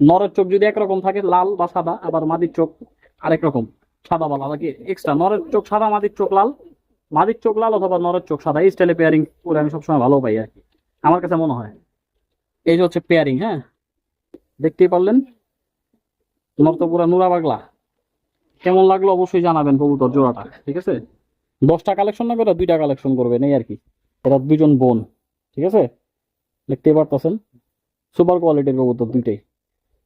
নরের চোখ যদি একরকম থাকে, লাল বা সাদা, আবার মাদির চোখ আরেক রকম। সাদা বা লাল কি? এক্সট্রা নরের চোখ সাদা, মাদির চোখ লাল। মাদির চোখ লাল অথবা নরের চোখ সাদা, এই স্টাইলে পেয়ারিং করে আমি সবসময় ভালো পাই আর কি। আমার কাছে মনে হয়। এই যে হচ্ছে পেয়ারিং হ্যাঁ? দেখতেই পারলেন? নর তো পুরা নুরা বাগলা কেমন লাগল অবশ্যই জানাবেন কবুতর জোড়াটা, ঠিক আছে? দশটা কালেকশন না করে দুইটা কালেকশন করবেন, এই আর কি। এরা দুজন বোন, ঠিক আছে? দেখতেই পারতেছেন? সুপার কোয়ালিটির কবুতর দুইটাই।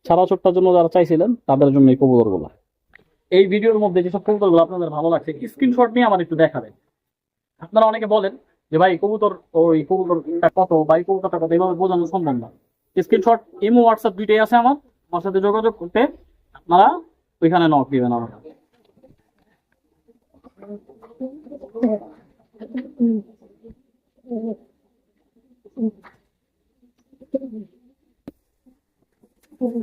ছাড়া ছোট্টার জন্য যারা চাইছিলেন, তাদের জন্য এই কবুতরগুলো। এই ভিডিওর মধ্যে যেসব কবুতরগুলো আপনাদের ভালো লাগছে স্ক্রিনশট নিয়ে আমার একটু দেখাবেন। আপনারা অনেকে বলেন যে, ভাই, কবুতর, ওই কবুতরটা কত? বা এই কবুতরটা কত? এইভাবে বোঝানো সম্ভব না। স্ক্রিনশট ইমো হোয়াটসঅ্যাপ দুইটাই আছে আমার। আমার সাথে যোগাযোগ করতে আপনারা ওইখানে নক দিবেন আমার আসসালামু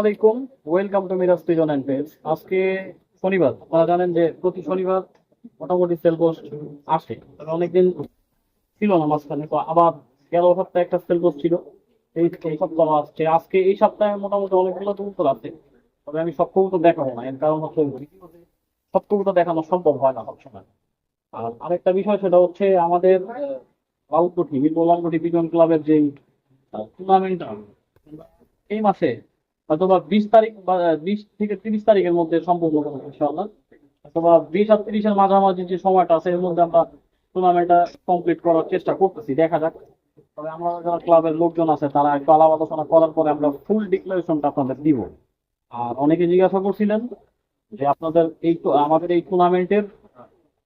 আলাইকুম। Welcome to Miraj pigeon and page আজকে শনিবার। আপনারা জানেন যে প্রতি শনিবার মোটামুটি সেল পোস্ট আসে। অনেকদিন ছিল না মাঝখানে, তো আবার গেল সপ্তাহে একটা সেল পোস্ট ছিল। এই সপ্তাহ আজকে এই সপ্তাহে মোটামুটি অনেকগুলো কবুতর আছে। তবে আমি সব কবুতর দেখাবো না, এর কারণ হচ্ছে সব দেখানো সম্ভব হয় না সবসময়। আর আরেকটা বিষয় সেটা হচ্ছে আমাদের লালকুঠি মিরপুর লালকুঠি পিজন ক্লাবের যেই টুর্নামেন্টটা এই মাসে অথবা বিশ তারিখ বা বিশ থেকে তিরিশ তারিখের মধ্যে সম্পূর্ণ করব ইনশাআল্লাহ। অথবা বিশ আর তিরিশের মাঝামাঝি যে সময়টা আছে, এর মধ্যে আমরা টুর্নামেন্টটা কমপ্লিট করার চেষ্টা করতেছি, দেখা যাক। তবে আমরা যারা ক্লাবের লোকজন আছে, তারা একটু আলাপ আলোচনা করার পরে আমরা ফুল ডিক্লারেশনটা আপনাদের দিব। আর অনেকে জিজ্ঞাসা করছিলেন যে আপনাদের এই আমাদের এই টুর্নামেন্টের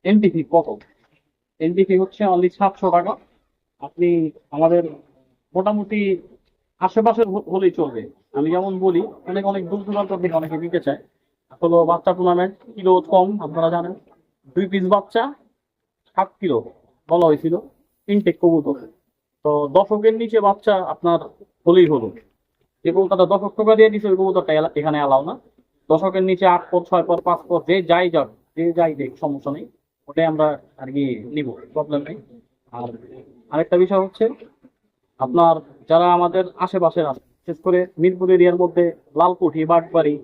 এন্ট্রি ফি কত? এন্ট্রি ফি হচ্ছে অনলি সাতশো টাকা। আপনি আমাদের মোটামুটি আশেপাশের হলেই চলবে। আমি যেমন বলি, অনেক অনেক দূর দূরান্ত থেকে অনেকে নিতে চায়। আসলে বাচ্চা টুর্নামেন্ট কিলো কম, আপনারা জানেন। দুই পিস বাচ্চা, সাত কিলো বলা হয়েছিল ইনটেক কবুতর। তো দশকের নিচে বাচ্চা আপনার হলেই হলো। যে কবুতরটা দশক টাকা দিয়ে দিচ্ছে ওই কবুতরটা এখানে এলাও না। দশকের নিচে আট পর ছয় পর পাঁচ পর যে যাই যাক, যে যাই দেখ, সমস্যা নেই। ওটাই আমরা আর কি নিব প্রবলেম নেই। আর আরেকটা বিষয় হচ্ছে, আপনার যারা আমাদের আশেপাশের আছে, বিশেষ করে মিরপুর এরিয়ার মধ্যে লালকুঠি বাটবাড়ি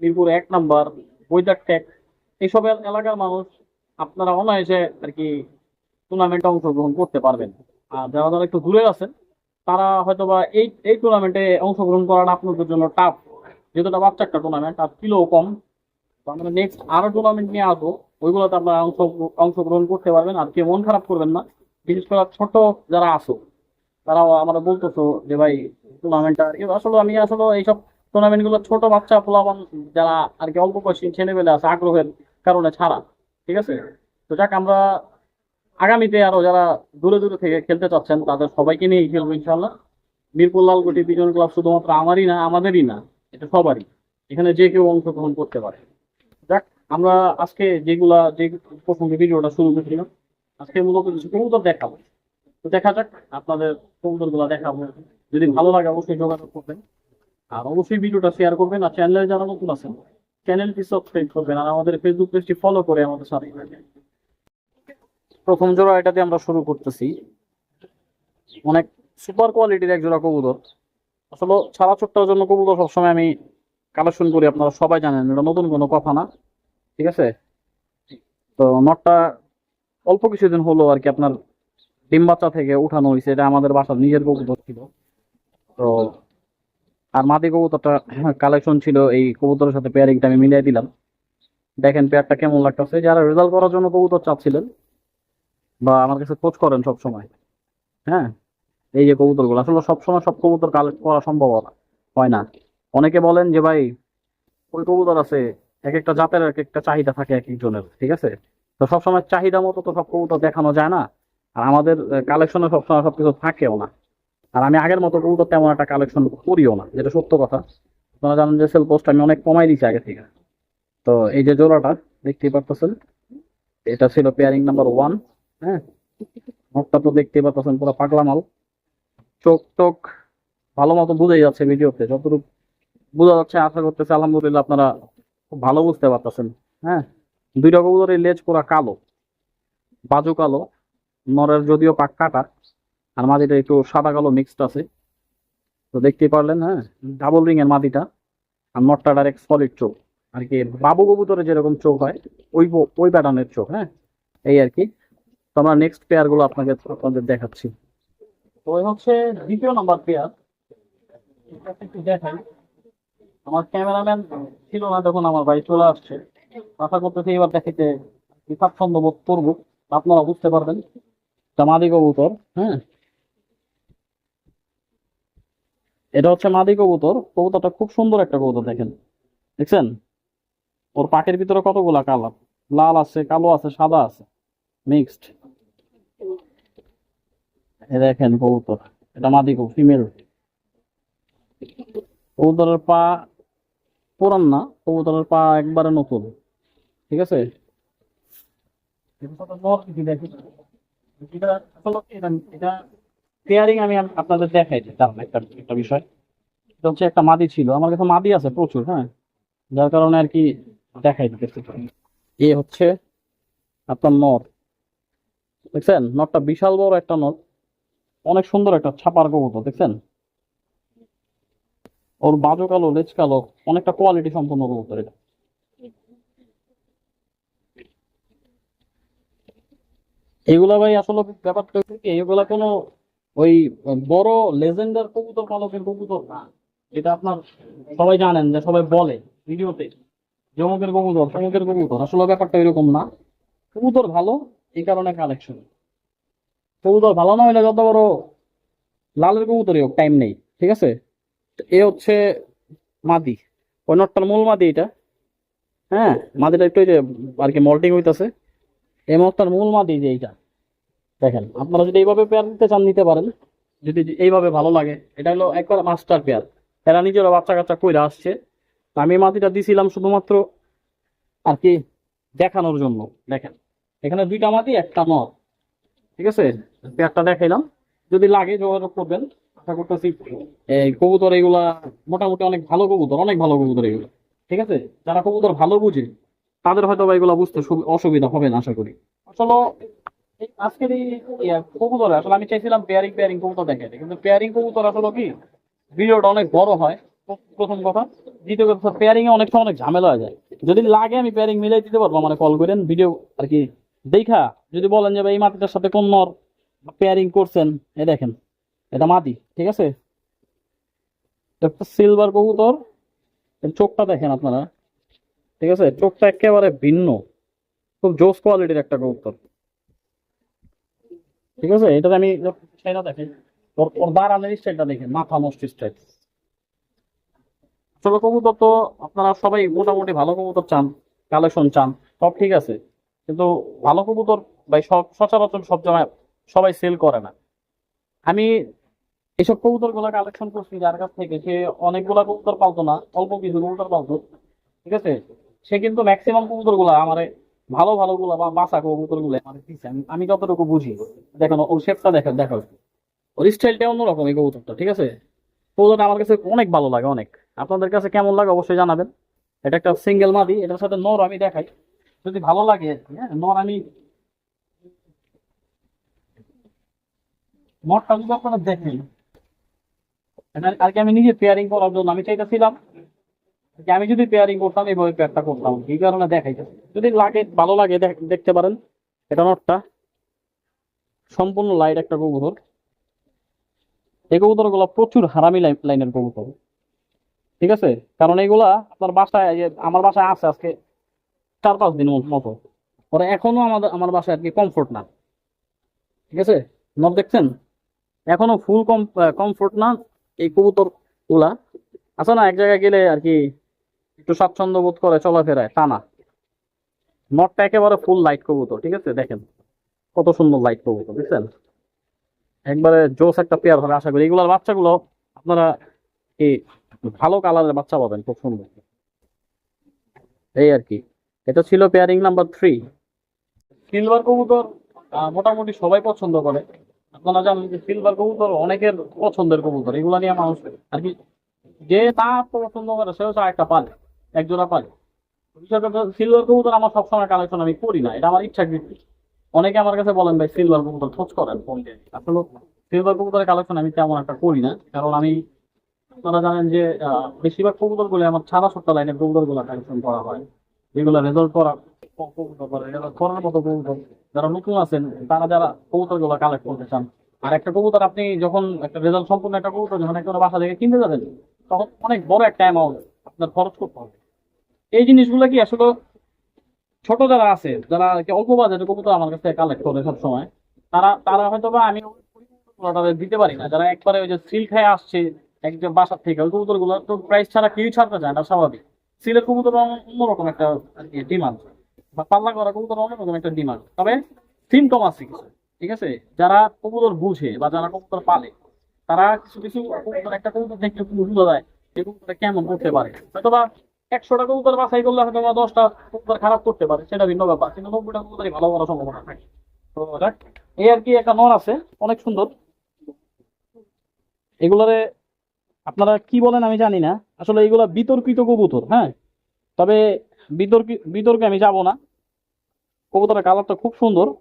মিরপুর এক নাম্বার বৈদার ট্যাক এইসব এল- এলাকার মানুষ আপনারা অনায়াসে আর কি টুর্নামেন্টে অংশগ্রহণ করতে পারবেন। যারা যারা একটু দূরে আছেন, তারা হয়তোবা এই এই টুর্নামেন্টে অংশগ্রহণ করাটা আপনাদের জন্য টাফ যেহেতু এটা বাচ্চা একটা টুর্নামেন্ট আর কিলো কম। আমরা নেক্সট আরও টুর্নামেন্ট নিয়ে আসব, ওইগুলোতে আপনারা অংশ, অংশগ্রহণ করতে পারবেন। আর কেউ মন খারাপ করবেন না, বিশেষ করে ছোট যারা আসো তারাও আমরা বলতেছো যে, ভাই টুর্নামেন্টটা আসলে আমি আসলে এইসব টুর্নামেন্টগুলো ছোট বাচ্চা পোলাপান যারা আর কি অল্প বয়সী ছেলেবেলে আছে, আগ্রহের কারণে ছাড়া, ঠিক আছে? তো যাক, আমরা আগামীতে আরও যারা দূরে দূরে থেকে খেলতে চাচ্ছেন, তাদের সবাইকে নিয়ে খেলব ইনশাল্লাহ মিরপুর লালগুটি বিজন ক্লাব শুধুমাত্র আমারই না, আমাদেরই না, এটা সবারই। এখানে যে কেউ অংশগ্রহণ করতে পারে। যাক, আমরা আজকে যেগুলা, যে প্রথমে ভিডিওটা শুরু করেছিলাম, আজকে মূলত কিছু কবুতর দেখাবো। তো দেখা যাক, আপনাদের কবুতরগুলা দেখাবো। যদি ভালো লাগে, অবশ্যই যোগাযোগ করবেন। আর অবশ্যই ভিডিওটা শেয়ার করবেন, আর চ্যানেলে যারা নতুন আছেন চ্যানেলটি সাবস্ক্রাইব করবেন, আর আমাদের ফেসবুক পেজটি ফলো করে আমাদের সাথে থাকবেন। প্রথম জোড়া এটাতে আমরা শুরু করতেছি। অনেক সুপার কোয়ালিটির এক জোড়া কবুতর। আসলে ছাড়া ছোট্টার জন্য কবুতর সবসময় আমি কালেকশন করি, আপনারা সবাই জানেন, এটা নতুন কোনো কথা না, ঠিক আছে? তো নটটা অল্প কিছুদিন হলো আর কি আপনার ডিম বাচ্চা থেকে উঠানো হয়েছে, এটা আমাদের বাসার নিজের কবুতর ছিল। তো আর মাদি কবুতরটা কালেকশন ছিল, এই কবুতরের সাথে পেয়ারিংটা আমি মিলিয়ে দিলাম। দেখেন পেয়ারটা কেমন লাগতেছে। যারা রেজাল্ট করার জন্য কবুতর চাচ্ছিলেন বা আমার কাছে খোঁজ করেন সব সময় হ্যাঁ? এই যে কবুতরগুলো, আসলে সবসময় সব কবুতর কালেক্ট করা সম্ভব হয় না? অনেকে বলেন যে, ভাই, ওই কবুতর আছে এক একটা জাতের এক একটা চাহিদা থাকে এক একজনের ঠিক আছে? তো সবসময় চাহিদা মতো তো সব কবুতর দেখানো যায় না। আর আমাদের কালেকশনে সবসময় সবকিছু থাকেও না। আর আমি আগের মতো কবুতর তেমন একটা কালেকশন করিও না, যেটা সত্য কথা। আপনারা জানেন যে সেল পোস্ট আমি অনেক কমাই দিয়েছি আগে থেকে। তো এই যে জোড়াটা, দেখতেই পারতেছেন, এটা ছিল পেয়ারিং নাম্বার ওয়ান হ্যাঁ? মুখটা তো দেখতেই পারতেছেন পুরো পাগলা মাল। চোখ টোক ভালো মতো বুঝেই যাচ্ছে ভিডিওতে, যতটুকু বোঝা যাচ্ছে, আশা করতেছে আলহামদুলিল্লাহ আপনারা খুব ভালো বুঝতে পারতেছেন। হ্যাঁ? দুইটা কবুতরের লেজ পুরা কালো, বাজু কালো, নরের যদিও পাক কাটা, আর মাদিটা একটু সাদা কালো মিক্সড আছে। তো দেখতেই পারলেন হ্যাঁ? ডাবল রিং এর মাদিটা আর নটটা ডাইরেক্ট সলিড চোখ। আর কি বাবু কবুতরে যেরকম চোখ হয়, ওই ওই প্যাটার্নের চোখ হ্যাঁ? এই আর কি। তো আমরা নেক্সট পেয়ারগুলো আপনাকে আপনাদের দেখাচ্ছি। তো হচ্ছে দ্বিতীয় নাম্বার পেয়ার একটু আমার ক্যামেরাম্যান ছিল না তখন আমার ভাই চলে আসছে। আশা করতেছি এবার দেখাইতে স্বাচ্ছন্দ্য বোধ করব। আপনারা বুঝতে পারবেন। এটা মাদি কবুতর হ্যাঁ। এটা হচ্ছে মাদি কবুতর। কবুতরটা খুব সুন্দর একটা কবুতর, দেখেন। দেখছেন? ওর পাকের ভিতরে কতগুলা কালার লাল আছে, কালো আছে, সাদা আছে। মিক্সড দেখেন কবুতর। এটা মাদি কবুতর ফিমেল কবুতরের পা পুরান না, কবুতরের পা একবারে নতুন। ঠিক আছে? দেখাই একটা বিষয়। এটা হচ্ছে একটা মাদি ছিল। আমার কাছে আছে প্রচুর হ্যাঁ? যার কারণে আর কি দেখাই এ হচ্ছে আপনার নর। দেখছেন? নরটা বিশাল বড় একটা নর। অনেক সুন্দর একটা ছাপার কবুতর, দেখছেন? ওর বাজো কালো লেজ কালো অনেকটা কোয়ালিটি সম্পন্ন কবুতর এটা। এগুলা ভাই আসলে ব্যাপারটা কি, এগুলা কোনো ওই বড় লেজেন্ডার কবুতর পালকের কবুতর না। এটা আপনার সবাই জানেন যে সবাই বলে ভিডিওতে জমকের কবুতর, সমকের কবুতর। আসলে ব্যাপারটা এরকম না। কবুতর ভালো, এই কারণে কালেকশন কবুতর ভালো না হলে যত বড় লালের কবুতরই হোক টাইম নেই, ঠিক আছে? এ হচ্ছে মাদি, ওই নটটার মূল মাদি এটা হ্যাঁ? মাদিটা একটু আর কি মল্টিং হইতাছে। এই মতটার মূল মাদি যে এইটা, দেখেন, আপনারা যদি এইভাবে পেয়ার নিতে চান, নিতে পারেন। যদি এইভাবে ভালো লাগে, এটা হলো একবার মাস্টার পেয়ার এরা নিজেরা বাচ্চা কাচ্চা কইরা আসছে। আমি মাটিটা দিছিলাম শুধুমাত্র আর কি দেখানোর জন্য, দেখেন। এখানে দুইটা মাটি একটা নর ঠিক আছে? পেয়ারটা দেখাইলাম। যদি লাগে যোগাযোগ করবেন। আশা করতেছি এই কবুতর এগুলা মোটামুটি অনেক ভালো কবুতর, অনেক ভালো কবুতর এগুলো। ঠিক আছে? যারা কবুতর ভালো বুঝে, তাদের হয়তো বা এগুলা বুঝতে অসুবিধা হবে না, আশা করি। আসলে আজকের এই কবুতর, আসলে আমি চাইছিলাম পেয়ারিং পেয়ারিং কবুতর দেখাইতে। কিন্তু পেয়ারিং কবুতর আসলে কি, ভিডিওটা অনেক বড় হয়। প্রথম কথা। দ্বিতীয় কথা পেয়ারিং এ অনেক সময় অনেক ঝামেলা হয়ে যায়। যদি লাগে আমি পেয়ারিং মিলাই দিতে পারব মানে কল করেন ভিডিও আর কি, দেখা। যদি বলেন যে, ভাই, এই মাটিটার সাথে কোন নর পেয়ারিং করছেন? এই দেখেন, এটা মাটি, ঠিক আছে? সিলভার কবুতর। চোখটা দেখেন আপনারা, ঠিক আছে? চোখটা একেবারে ভিন্ন, খুব জোস কোয়ালিটির একটা কবুতর। ঠিক আছে? এটাতে আমি সেটা দেখেন স্টাইলটা দেখেন, মাথা নষ্ট স্টাইল। আসলে কবুতর তো আপনারা সবাই মোটামুটি ভালো কবুতর চান, কালেকশন চান, সব ঠিক আছে। কিন্তু ভালো কবুতর ভাই সচরাচর সব সময় সবাই সেল করে না। আমি এইসব কবুতরগুলা কালেকশন করছি যার কাছ থেকে সে অনেকগুলা কবুতর পালতো না, অল্প কিছু কবুতর পালতো, ঠিক আছে? সে কিন্তু ম্যাক্সিমাম কবুতরগুলা আমারে ভালো ভালো গুলা বা বাসা কবুতরগুলো আমাদের দিচ্ছে আমি আমি যতটুকু বুঝি, দেখেন, ওর শেপটা দেখেন দেখো ওর স্টাইলটা অন্যরকম এই কবুতরটা, ঠিক আছে? কবুতরটা আমার কাছে অনেক ভালো লাগে, অনেক। আপনাদের কাছে কেমন লাগে অবশ্যই জানাবেন। এটা একটা সিঙ্গেল মাদি, এটার সাথে নর আমি দেখাই। যদি ভালো লাগে হ্যাঁ নর আমি যদি আপনারা দেখেন আমি নিজে পেয়ারিং করার জন্য আমি চাইতেছিলাম আমি যদি পেয়ারিং করতাম এইভাবে পেয়ারটা করতাম কারণে দেখাইতেছি। যদি লাগে, ভালো লাগে দেখতে পারেন, এটা নটটা সম্পূর্ণ লাইট একটা কবুতর। এই প্রচুর হারামি লাইন- লাইনের কবুতর। ঠিক আছে? কারণ এইগুলা আপনার বাসায় আমার বাসায় আছে আজকে চার পাঁচ দিন মতো ওরা এখনও আমাদের আমার বাসায় আর কি কমফোর্ট না। ঠিক আছে? নব দেখছেন? এখনও ফুল কম কমফোর্ট না, এই কবুতরগুলা আছে না, এক জায়গায় গেলে আর কি একটু স্বাচ্ছন্দ্য বোধ করে চলাফেরায় টানা নটটা একেবারে ফুল লাইট কবুতর, ঠিক আছে? দেখেন, কত সুন্দর লাইট কবুতর, বুঝছেন? একবারে জোস একটা পেয়ার হবে, আশা করি। এগুলোর বাচ্চাগুলো আপনারা এই ভালো কালারের বাচ্চা পাবেন, খুব সুন্দর। এই আর কি। এটা ছিল পেয়ারিং নাম্বার থ্রি সিলভার কবুতর মোটামুটি সবাই পছন্দ করে। আপনারা জানেন যে সিলভার কবুতর অনেকের পছন্দের কবুতর, এগুলা নিয়ে মানুষ আর কি, যে পছন্দ করে সেও চার একটা পালে পালে। সিলভার কবুতর আমার সবসময় কালেকশন আমি করি না, এটা আমার ইচ্ছা অনেকে আমার কাছে বলেন, ভাই সিলভার কবুতর খোঁজ করেন আসলে সিলভার কবুতরের কালেকশন আমি তেমন একটা করি না, কারণ আমি, আপনারা জানেন যে বেশিরভাগ কবুতরগুলো আমার ছাড়া সত্তা লাইনের কবুতরগুলো কালেকশন করা হয়। যেগুলো রেজাল্ট করা যারা নতুন আছেন তারা যারা কবুতর কালেক্ট করতে চান আর একটা কবুতর আপনি যখন একটা রেজাল্ট সম্পূর্ণ একটা কবুতর যখন একটা বাসা থেকে কিনতে যাবেন তখন অনেক বড় একটা অ্যামাউন্ট আপনার খরচ করতে হবে এই জিনিসগুলো কি আসলে ছোট যারা আছে যারা অল্প বাজারে কবুতর আমার কাছে কালেক্ট করে সব সময় তারা তারা হয়তো বা আমি দিতে পারি না যারা একবারে ওই যে সিল খেয়ে আসছে একজন বাসার থেকে ওই কবুতরগুলো, তো প্রাইস ছাড়া কেউই ছাড়তে চায় না স্বাভাবিক। সিলের কবুতর অন্যরকম একটা ডিমান্ড। বা পাল্লা করা কবুতর একটা ডিমান্ড তবে সিমটম আছে কিছু, ঠিক আছে? যারা কবুতর বুঝে বা যারা কবুতর পালে, তারা কিছু কিছু কবুতর, একটা কবুতর দেখলে যায় কবুতরটা কেমন করতে পারে। হয়তোবা একশোটা কবুতর বাছাই করলে হয়তো বা দশটা কবুতর খারাপ করতে পারে, সেটা ভিন্ন ব্যাপার, কিন্তু নব্বইটা ভালো করার সম্ভাবনা থাকে। তো এই আর কি একটা নর আছে, অনেক সুন্দর। এগুলারে আপনারা কি বলেন আমি জানি না। আসলে এগুলা বিতর্কিত কবুতর হ্যাঁ? তবে বিতর্কি আমি যাব না। কবুতরের কালারটা খুব সুন্দর।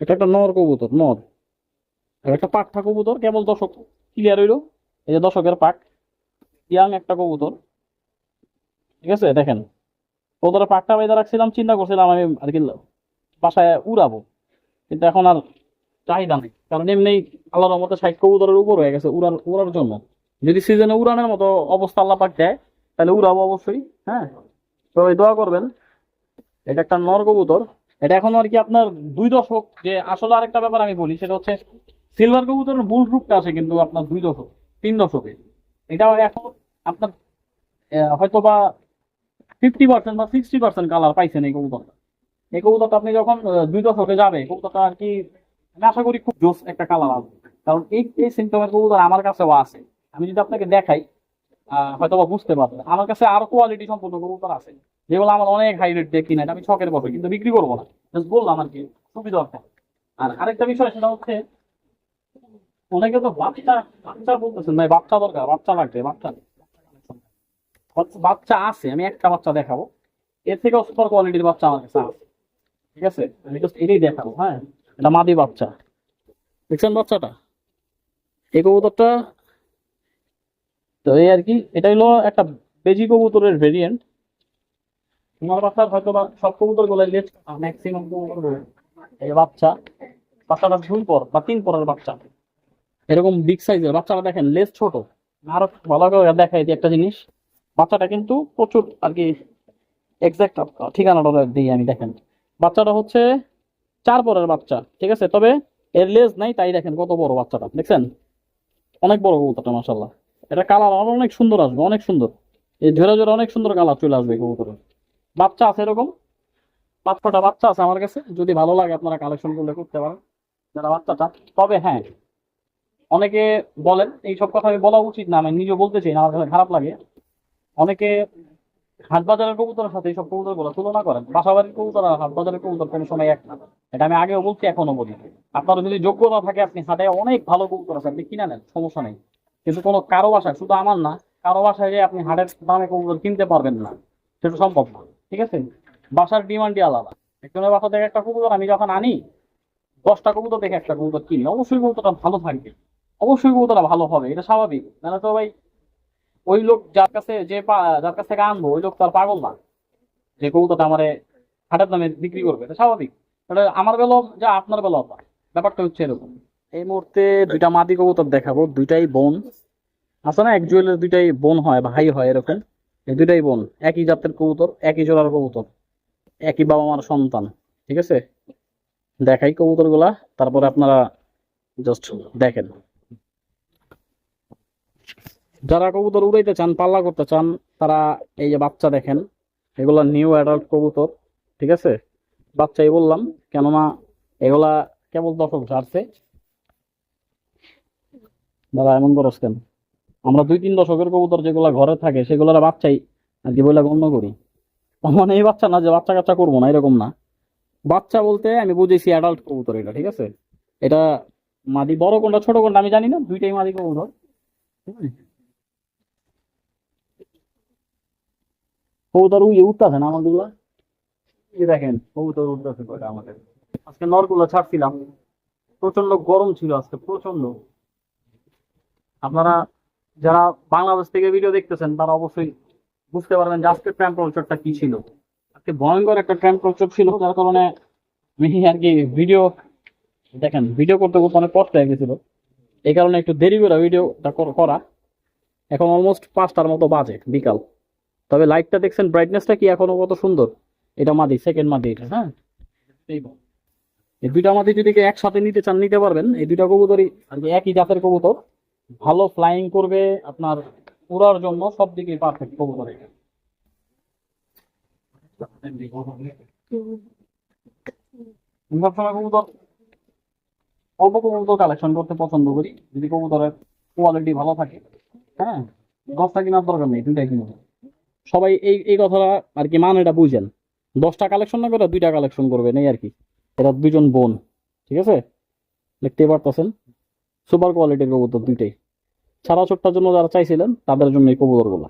এটা একটা নর কবুতর, নর। একটা পাঠা কবুতর, কেবল দশক ক্লিয়ার হইল। এই যে দশকের পাক ইয়াং একটা কবুতর। ঠিক আছে, দেখেন। কবুতরের পাকটা বাইদা রাখছিলাম, চিন্তা করছিলাম আমি আর কি বাসায় উড়াবো। কিন্তু এখন আর চাহিদা নেই। কারণ এমনি আল্লাহর মতো ষাট কবুতরের উপর হয়ে গেছে উড়ার উড়ার জন্য। যদি সিজনে উড়ানোর মতো অবস্থা আল্লাহ পাক দেয়, তাহলে উড়াবো অবশ্যই হ্যাঁ। এই দোয়া করবেন। এটা একটা নর কবুতর। এটা এখন আর কি আপনার দুই দশক যে আসলে আরেকটা ব্যাপার আমি বলি, সেটা হচ্ছে সিলভার কবুতরের মূল রূপটা আছে কিন্তু আপনার দুই দশক, তিন দশকে। এটা এখন আপনার হয়তো বা ফিফটি পার্সেন্ট বা সিক্সটি পার্সেন্ট কালার পাইছেন এই কবুতরটা। এই কবুতরটা আপনি যখন দুই দশকে যাবে, কবুতরটা আর কি, আমি আশা করি খুব জোস একটা কালার আসবে। কারণ এই এই সিমটমের কবুতর আমার কাছেও আছে। আমি যদি আপনাকে দেখাই হয়তো বা বুঝতে পারবেন আমার কাছে আরও কোয়ালিটি সম্পূর্ণ কবুতর আছে। যেগুলো আমার অনেক হাই রেট দেখি না আমি ছকের বসে কিন্তু বিক্রি করব না। বললাম আর কি, সুবিধা আর আরেকটা বিষয়, সেটা হচ্ছে, অনেকে তো বাচ্চা বাচ্চা বলতেছেন, ভাই, বাচ্চা দরকার, বাচ্চা লাগবে, বাচ্চা বাচ্চা- আছে, আমি একটা বাচ্চা দেখাবো। এর থেকে সুপার কোয়ালিটির বাচ্চা আমার কাছে আছে। ঠিক আছে? আমি জাস্ট এটাই দেখাবো হ্যাঁ? এটা মাদি বাচ্চা। দেখছেন বাচ্চাটা? এই কবুতরটা তো এই আর কি এটা হলো একটা বেজি কবুতরের ভেরিয়েন্ট তোমার বাচ্চার হয়তো বা সব কবুতরগুলো লেজ ম্যাক্সিমাম এই বাচ্চা, বাচ্চাটা দুই পর বা তিন পরের বাচ্চা। এরকম বিগ সাইজের বাচ্চাটা দেখেন লেজ ছোট। আরও ভালো করে দেখাই একটা জিনিস, বাচ্চাটা কিন্তু প্রচুর আর কি এক্সাক্ট ঠিকানাটা দিই আমি, দেখেন। বাচ্চাটা হচ্ছে চার পরের বাচ্চা, ঠিক আছে? তবে এর লেজ নাই, তাই দেখেন কত বড় বাচ্চাটা, দেখছেন? অনেক বড় কবুতরটা মাসাল্লাহ এটা কালার আরও অনেক সুন্দর আসবে, অনেক সুন্দর। এই ঝরে ঝরে অনেক সুন্দর কালার চলে আসবে কবুতরের। বাচ্চা আছে এরকম? পাঁচ ছটা বাচ্চা আছে আমার কাছে। যদি ভালো লাগে আপনারা কালেকশন করলে করতে পারেন। যারা বাচ্চাটা, তবে হ্যাঁ অনেকে বলেন, এই সব কথা আমি বলা উচিত না, আমি নিজে বলতে চাই না, আমার কাছে খারাপ লাগে। অনেকে হাট বাজারের কবুতরের সাথে এইসব কবুতরগুলো তুলনা করেন। বাসাবাড়ির কবুতর আর হাট বাজারের কবুতর কোনো সময় এক না। এটা আমি আগেও বলছি এখনও বলি। আপনার যদি যোগ্যতা থাকে, আপনি হাটে অনেক ভালো কবুতর আছে, আপনি কিনে নেন, সমস্যা নেই। কিন্তু কোনো কারও বাসায়, শুধু আমার না, কারও বাসায় আপনি হাটের দামে কবুতর কিনতে পারবেন না। সেটা সম্ভব না, ঠিক আছে? বাসার ডিমান্ডই আলাদা। একজনের বাসা থেকে একটা কবুতর আমি যখন আনি, দশটা কবুতর দেখে একটা কবুতর কিনি, অবশ্যই কবুতরটা ভালো থাকবে অবশ্যই কবুতরটা ভালো হবে, এটা স্বাভাবিক। না তো ভাই, ওই লোক যার কাছে যে যার কাছ থেকে আনব, ওই লোক তার পাগল না। যে কবুতরটা আমার হাটের দামে বিক্রি করবে, এটা স্বাভাবিক। এটা আমার বেলাও যা, আপনার বেলাও ব্যাপারটা হচ্ছে এরকম। এই মুহূর্তে দুইটা মাদি কবুতর দেখাবো। দুইটাই বোন। আছে না? এক জুয়েলের দুইটাই বোন হয় ভাই হয় এরকম। এই দুইটাই বোন। একই জাতের কবুতর, একই জোড়ার কবুতর, একই বাবা মার সন্তান। ঠিক আছে? দেখাই কবুতরগুলা তারপরে আপনারা জাস্ট দেখেন। যারা কবুতর উড়াইতে চান, পাল্লা করতে চান, তারা এই যে বাচ্চা দেখেন, এগুলা নিউ অ্যাডাল্ট কবুতর। ঠিক আছে? বাচ্চাই বললাম, কেননা এগুলা কেবল দশক ঝাড়ছে দাদা, এমন করস কেন? আমরা দুই তিন দশকের কবুতর যেগুলো ঘরে থাকে, সেগুলোর বাচ্চাই আর কি বলে গণ্য করি। মানে এই বাচ্চা না যে বাচ্চা কাচ্চা করব না, এরকম না। বাচ্চা বলতে আমি বুঝেছি অ্যাডাল্ট কবুতর এটা, ঠিক আছে? এটা মাদি বড় কোনটা, ছোট কোনটা, আমি জানি না, দুইটাই মাদি কবুতর। কবুতর উইয়ে উঠতেছে না আমাদেরগুলা এই দেখেন, কবুতর উঠতেছে কয়টা আমাদের। আজকে নরগুলো ছাড়ছিলাম। প্রচণ্ড গরম ছিল আজকে প্রচণ্ড আপনারা যারা বাংলাদেশ থেকে ভিডিও দেখতেছেন, তারা অবশ্যই বুঝতে পারবেন যে আজকে টেম্পারেচারটা কি ছিল। আজকে ভয়ঙ্কর একটা টেম্পারেচার ছিল, যার কারণে আমি আর কি ভিডিও দেখেন ভিডিও করতে করতে অনেক কষ্ট হয়ে গেছিল। এই কারণে একটু দেরি করে ভিডিওটা করা এখন অলমোস্ট পাঁচটার মতো বাজে বিকাল। তবে লাইটটা দেখছেন ব্রাইটনেসটা কি এখনও কত সুন্দর? এটা মাদি সেকেন্ড মাদি এটা হ্যাঁ? এই। দুইটা মাদি যদি একসাথে নিতে চান, নিতে পারবেন। এই দুইটা কবুতরই আর কি একই জাতের কবুতর। ভালো ফ্লাইং করবে, আপনার উড়ার জন্য সব দিকে পারফেক্ট কবুতর এটা। অল্প কবুতর কালেকশন করতে পছন্দ করি। যদি কবুতরের কোয়ালিটি ভালো থাকে হ্যাঁ দশটা কেনার দরকার নেই, দুইটাই কিনবো। সবাই এই এই কথাটা আর কি মানেটা বুঝেন। দশটা কালেকশন না করে দুইটা কালেকশন করবেন, এই আর কি। এরা দুজন বোন, ঠিক আছে? দেখতে পারতেছেন? সুপার কোয়ালিটির কবুতর দুইটাই। ছাড়া ছোট্টার জন্য যারা চাইছিলেন, তাদের জন্য এই কবুতরগুলো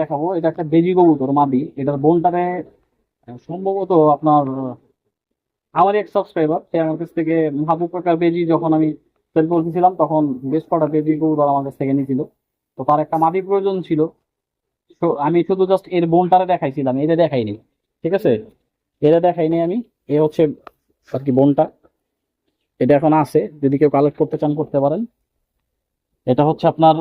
দেখাবো, এটা একটা বেজি কবুতর, মাদি। এটার বোনটারে সম্ভবত আপনার, আমার এক সাবস্ক্রাইবার সে আমার কাছ থেকে মাহবুব কাকার বেজি, যখন আমি সেল করতেছিলাম, তখন বেশ কটা বেজি কবুতর আমার কাছ থেকে নিয়েছিল তো তার একটা মাদি প্রয়োজন ছিল। আমি শুধু জাস্ট এর বোনটারে দেখাইছিলাম এটা দেখাইনি। ঠিক আছে? এটা দেখাইনি আমি, এ হচ্ছে আর কি বোনটা। এটা এখন আছে, যদি কেউ কালেক্ট করতে চান, করতে পারেন। এটা হচ্ছে আপনার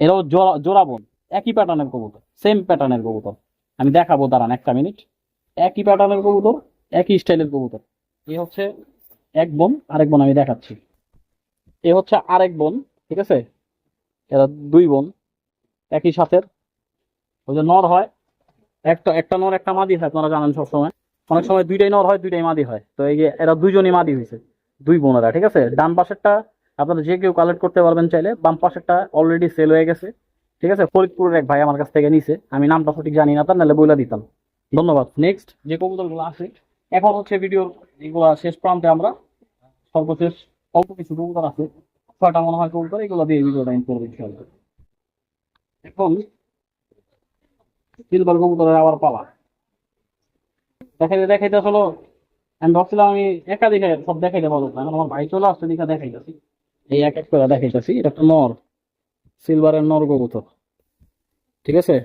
এরাও জোড়া জোড়া বোন একই প্যাটার্নের কবুতর সেম প্যাটার্নের কবুতর। আমি দেখাবো, দাঁড়ান একটা মিনিট একই প্যাটার্নের কবুতর, একই স্টাইলের কবুতর। এ হচ্ছে এক বোন, আরেক বোন আমি দেখাচ্ছি। এ হচ্ছে আরেক বোন, ঠিক আছে? এরা দুই বোন, একই সাথের। ওই যে নর হয়, একটা একটা নর, একটা মাদি হয়, আপনারা জানেন সবসময়। অনেক সময় দুইটাই নর হয়, দুইটাই মাদি হয়। তো এই যে এরা দুইজনই মাদি হয়েছে দুই বোনেরা, ঠিক আছে? ডান পাশেরটা আপনারা যে কেউ কালেক্ট করতে পারবেন চাইলে, বাম পাশেরটা অলরেডি সেল হয়ে গেছে, ঠিক আছে? ফরিদপুরের এক ভাই আমার কাছ থেকে নিছে, আমি নামটা সঠিক জানি না তার, নাহলে বইলা দিতাম। ধন্যবাদ। নেক্সট যে কবুতরগুলো আসে এখন হচ্ছে ভিডিওর এগুলা শেষ প্রান্তে আমরা সর্বশেষ অল্প কিছু কবুতর আছে, ছয়টা মনে হয় কবুতর, এগুলো দিয়ে ভিডিওটা এন্ড করব এখন সিলভার কবুতরের আবার পালা। দেখাইতে দেখাইতে আসলে আমি ভাবছিলাম আমি একা দেখে সব দেখাইতে পারব। না আমার ভাই, চলে আসছে দেখা দেখাইতেছি। এই এক এক করে দেখাইতেছি, এটা একটা নর, সিলভারের নর কবুতর। ঠিক আছে?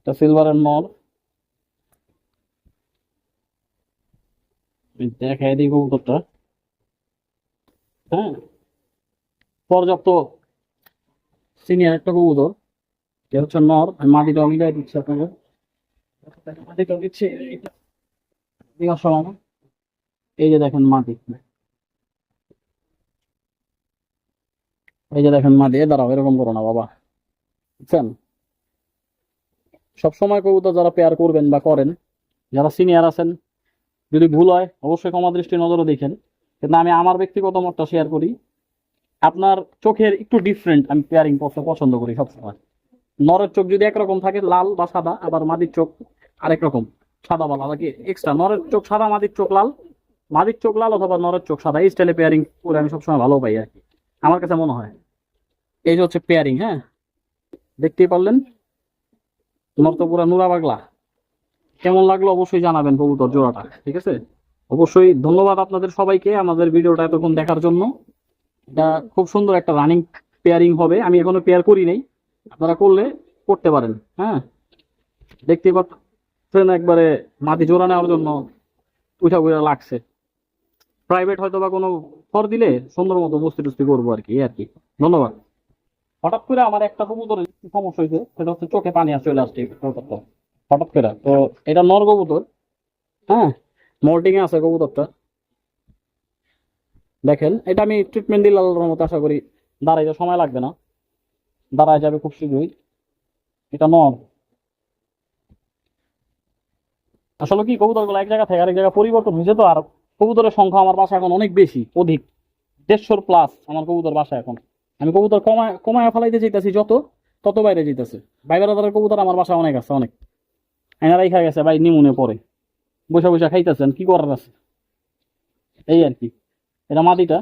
এটা সিলভারের নর। দেখাই দিই কবুতরটা। হ্যাঁ? পর্যাপ্ত সিনিয়র একটা কবুতর। এটা হচ্ছে নর। আমি মাটিটা মিলাই দিচ্ছি আপনাকে। মাটিটা দিচ্ছি এইটা। এদিকে আসো মামা। এই যে দেখেন মাটি। এই যে দেখেন মাটি দাঁড়াও, এরকম করো না বাবা। বুঝছেন? সবসময় যারা পেয়ার করবেন বা করেন, যারা সিনিয়র আছেন, যদি ভুল হয়, অবশ্যই ক্ষমা দৃষ্টি নজরে দেখেন। কিন্তু আমি আমার ব্যক্তিগত মতটা শেয়ার করি, আপনার চোখের একটু ডিফারেন্ট আমি পেয়ারিং করতে পছন্দ করি সবসময়। নরের চোখ যদি একরকম থাকে, লাল বা সাদা, আবার মাদির চোখ আরেক রকম। সাদা বা লাল কি এক্সট্রা নরের চোখ সাদা, মাদির চোখ লাল। মাদির চোখ লাল অথবা নরের চোখ সাদা। এই স্টাইলে পেয়ারিং করে আমি সবসময় ভালো পাই আর কি। আমার কাছে মনে হয়। এই যে হচ্ছে পেয়ারিং হ্যাঁ? দেখতেই পারলেন? নর তো পুরা নুরা পাগলা। কেমন লাগল অবশ্যই জানাবেন কবুতর জোড়াটা, ঠিক আছে? অবশ্যই ধন্যবাদ আপনাদের সবাইকে আমাদের ভিডিওটা এতক্ষণ দেখার জন্য। এটা খুব সুন্দর একটা রানিং পেয়ারিং হবে। আমি এখনও পেয়ার করি নাই। আপনারা করলে করতে পারেন হ্যাঁ? দেখতে পাচ্ছেন একবারে মাটি জোড়া নেওয়ার জন্য উঠা উঠা লাগছে। প্রাইভেট হয়তো বা কোনো ফর দিলে সুন্দর মতো বস্তি টুস্তি করব আর কি আর কি। ধন্যবাদ। হঠাৎ করে আমার একটা কবুতরের সমস্যা হয়েছে, সেটা হচ্ছে চোখে পানি আসে কবুতরটা। হঠাৎ করে, তো এটা নর কবুতর হ্যাঁ? মল্টিং এ আছে কবুতরটা। দেখেন, এটা আমি ট্রিটমেন্ট দিলে আল্লাহর মতো আশা করি দাঁড়াইতে সময় লাগবে না। দাঁড়ায় যাবে খুব শীঘ্রই। এটা নর। আসলে কি, কবুতরগুলো এক জায়গা থেকে আরেক জায়গায় পরিবর্তন হয়েছে তো, আর কবুতরের সংখ্যা আমার বাসা এখন অনেক বেশি, অধিক। দেড়শোর প্লাস আমার কবুতর বাসা এখন। আমি কবুতর কমায় কমায় ফেলাইতে চাইতেছি যত, তত বাইরে যেতেছে বাইরের ধরে কবুতর আমার বাসা অনেক আছে, অনেক। এনারাই খাই গেছে, ভাই নিমুনে পরে বসে বসে খাইতেছেন, কি করার আছে? এই আর কি, এটা মাদিটা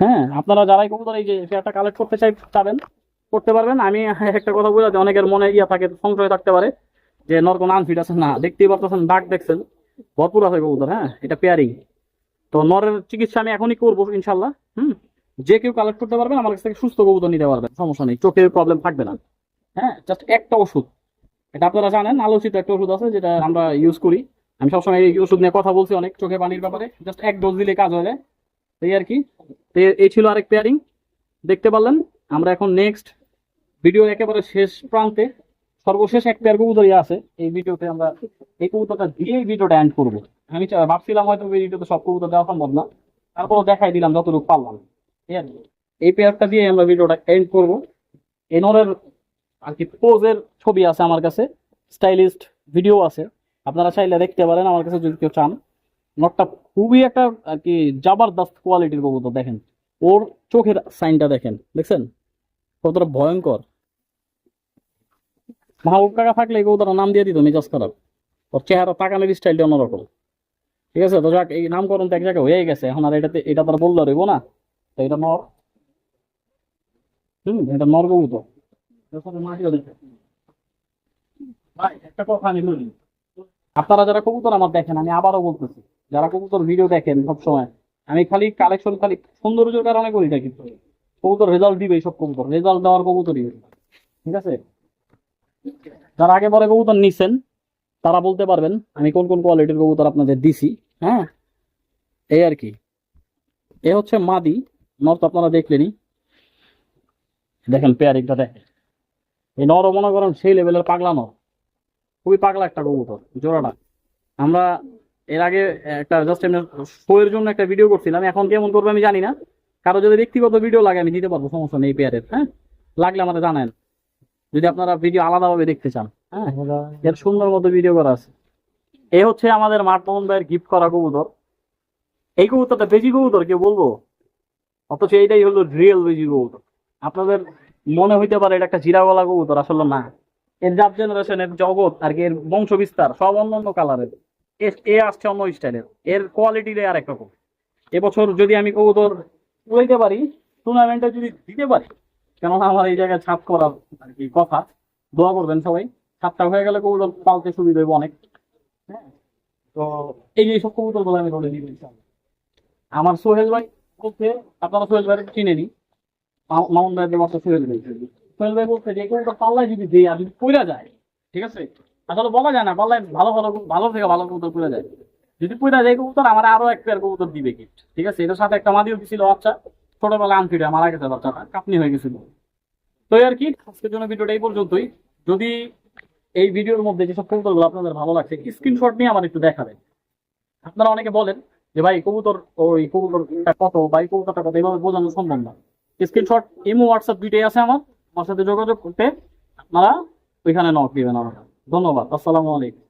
হ্যাঁ আপনারা যারাই কবুতর এই যে একটা কালেক্ট করতে চাই, চাবেন, করতে পারবেন। আমি একটা কথা বলে অনেকের মনে ইয়া থাকে, সংশয় থাকতে পারে। যে নর কোনো আনফিট আছে না, দেখতেই পারতেছেন, দাগ দেখছেন। ভরপুর আছে কবুতর হ্যাঁ? এটা পেয়ারিং তো নরের চিকিৎসা আমি এখনই করব ইনশাল্লাহ হুম? যে কেউ কালেক্ট করতে পারবেন, আমার কাছ থেকে সুস্থ কবুতর নিতে পারবেন, সমস্যা নেই, চোখের প্রবলেম থাকবে না। হ্যাঁ জাস্ট একটা ওষুধ। এটা আপনারা জানেন, আলোচিত একটা ওষুধ আছে, যেটা আমরা ইউজ করি। আমি সবসময় এই ওষুধ নিয়ে কথা বলছি অনেক, চোখে পানির ব্যাপারে। জাস্ট এক ডোজ দিলে কাজ হয়ে যায় এই আর কি। এই ছিল আরেক পেয়ারিং দেখতে পারলেন, আমরা এখন নেক্সট ভিডিও একেবারে শেষ প্রান্তে সর্বশেষ এক পেয়ার কবুতরই আছে। এই ভিডিওতে আমরা এই কবুতরটা দিয়েই ভিডিওটা এন্ড করব। আমি ভাবছিলাম হয়তো ভিডিওতে সব কবুতর দেওয়া সম্ভব না। তারপরও দেখাই দিলাম যতটুকু পারলাম। ঠিক আছে। এই পেয়ারটা দিয়ে আমরা ভিডিওটা এন্ড করব। এই নরের আর কি পোজের ছবি আছে আমার কাছে। স্টাইলিস্ট ভিডিও আছে। আপনারা চাইলে দেখতে পারেন আমার কাছে যদি কেউ চান। নটটা খুবই একটা আর কি জাবারদস্ত কোয়ালিটির কবুতর, দেখেন। ওর চোখের সাইনটা দেখেন। দেখছেন? কতটা ভয়ঙ্কর। মাহবুব কাকা থাকলে এই কবুতরের নাম দিয়ে দিত, মেজাজ খারাপ। ওর চেহারা তাকানোর স্টাইলটা অন্যরকম। ঠিক আছে? তো যাক, এই নামকরণ তো এক জায়গায় হয়ে গেছে। এখন আর এটাতে এটা তো আর বললে রইব না। তো এটা নর হুম, এটা নর কবুতর। বলি। আপনারা যারা কবুতর আমার দেখেন, আমি আবারও বলতেছি, যারা কবুতর ভিডিও দেখেন সবসময়, আমি খালি কালেকশন খালি সৌন্দর্যের কারণে করি না কিন্তু। কবুতর রেজাল্ট দিবে এইসব কবুতর। রেজাল্ট দেওয়ার কবুতরই ঠিক আছে? যারা আগে পরে কবুতর নিছেন, তারা বলতে পারবেন, আমি কোন কোন কোয়ালিটির কবুতর আপনাদের দিছি হ্যাঁ? এই আর কি। এ হচ্ছে মাদি, নর তো আপনারা দেখলেনই। দেখেন পেয়ারিংটা দেখেন। এই নরও মনে করেন সেই লেভেলের পাগলা নর। খুবই পাগলা একটা কবুতর, জোড়াটা। আমরা এর আগে একটা জাস্ট এমনি শোয়ের জন্য একটা ভিডিও করছিলাম, এখন কেমন করবে আমি জানি না। কারও যদি ব্যক্তিগত ভিডিও লাগে আমি দিতে পারব, সমস্যা নেই পেয়ারের হ্যাঁ? লাগলে আমাদের জানেন যদি আপনারা ভিডিও আলাদাভাবে দেখতে চান হ্যাঁ? এর সুন্দর মতো ভিডিও করা আছে। এই হচ্ছে আমাদের মাঠ মোহন ভাইয়ের গিফট করা কবুতর। এই কবুতরটা বেজি কবুতর কেউ বলব? অথচ এইটাই হলো রিয়েল বেজি কবুতর। আপনাদের মনে হইতে পারে এটা একটা জিরাওয়ালা কবুতর আসলে না। এর জাব জেনারেশনের জগৎ আর কি এর বংশ বিস্তার সব অন্য অন্য কালারের এ আসছে অন্য স্টাইলের এর। কোয়ালিটি আর একরকম এবছর যদি আমি কবুতর উড়াইতে পারি টুর্নামেন্টে যদি দিতে পারি কেননা আমার এই জায়গায় ছাপ করার আর কি কথা। দোয়া করবেন সবাই। ছাপটা হয়ে গেলে কবুতর পালতে সুবিধা হইব অনেক। হ্যাঁ? তো এই সব কবুতরগুলো আমি ধরে দিব আমার সোহেল ভাই বলতে আপনারা সোহেল ভাই চিনে নি মামুন ভাইয়ের মাত্র সোহেল ভাই। সোহেল ভাই বলতে যে কবুতর পাল্লায় যদি দিই আর যদি পইরা যায়, ঠিক আছে? আসলে বলা যায় না, পাল্লায় ভালো ভালো ভালো থেকে ভালো কবুতর পইরা যায়। যদি পইরা যায় কবুতর, আমার আরও এক পেয়ার কবুতর দিবে গিফট ঠিক আছে? এটার সাথে একটা মাদিও দিছিল বাচ্চা। ছোটবেলা আনফিডে মারা গেছে বাচ্চাটা, কাপনি হয়ে গেছিল। তো আর কি, আজকের জন্য ভিডিওটা এই পর্যন্তই। যদি এই ভিডিওর মধ্যে যেসব কবুতরগুলো আপনাদের ভালো লাগছে স্ক্রিনশট নিয়ে আমার একটু দেখাবেন। আপনারা অনেকে বলেন যে, ভাই, কবুতর, ওই কবুতরটা কত? বা এই কবুতরটা কত? এইভাবে বোঝানো সম্ভব না। স্ক্রিনশট ইমো হোয়াটসঅ্যাপ দুইটাই আছে আমার। আমার সাথে যোগাযোগ করতে আপনারা ওইখানে নক দিবেন আমার ধন্যবাদ, আসসালামু আলাইকুম।